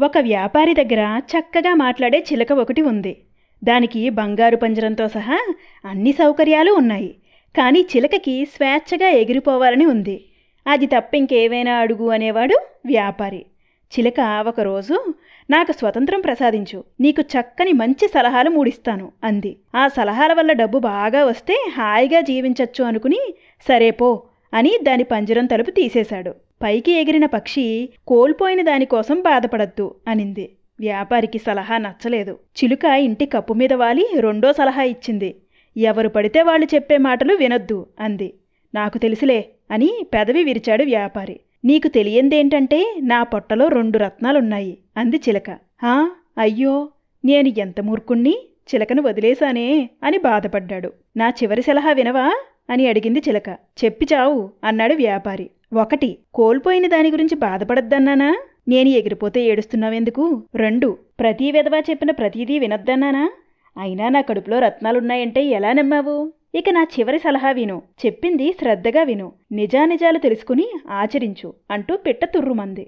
ఒక వ్యాపారి దగ్గర చక్కగా మాట్లాడే చిలక ఒకటి ఉంది. దానికి బంగారు పంజరంతో సహా అన్ని సౌకర్యాలు ఉన్నాయి. కానీ చిలకకి స్వేచ్ఛగా ఎగిరిపోవాలని ఉంది. అది తప్పింకేవైనా అడుగు అనేవాడు వ్యాపారి. చిలక ఒకరోజు నాకు స్వతంత్రం ప్రసాదించు. నీకు చక్కని మంచి సలహాలు మూడిస్తాను అంది. ఆ సలహాల వల్ల డబ్బు బాగా వస్తే హాయిగా జీవించచ్చు అనుకుని సరేపో అని దాని పంజరం తలుపు తీసేశాడు. పైకి ఎగిరిన పక్షి కోల్పోయిన దానికోసం బాధపడద్దు అనింది. వ్యాపారికి సలహా నచ్చలేదు. చిలుక ఇంటి కప్పు మీద వాలి రెండో సలహా ఇచ్చింది. ఎవరు పడితే వాళ్ళు చెప్పే మాటలు వినొద్దు అంది. నాకు తెలుసులే అని పెదవి విరిచాడు వ్యాపారి. నీకు తెలియందేంటంటే నా పొట్టలో రెండు రత్నాలున్నాయి అంది చిలక. హా అయ్యో నేను ఎంత మూర్ఖుణ్ణి? చిలకను వదిలేశానే అని బాధపడ్డాడు. నా చివరి సలహా వినవా? అని అడిగింది చిలక. చెప్పి చావు అన్నాడు వ్యాపారి. ఒకటి కోల్పోయిన దాని గురించి బాధపడద్దన్నానా? నేను ఎగిరిపోతే ఏడుస్తున్నావెందుకు? రెండు ప్రతి విధవా చెప్పిన ప్రతిదీ వినొద్దన్నానా? అయినా నా కడుపులో రత్నాలున్నాయంటే ఎలా నమ్మావు? ఇక నా చివరి సలహా విను. చెప్పింది శ్రద్ధగా విను. నిజానిజాలు తెలుసుకుని ఆచరించు అంటూ పిట్ట తుర్రుమంది.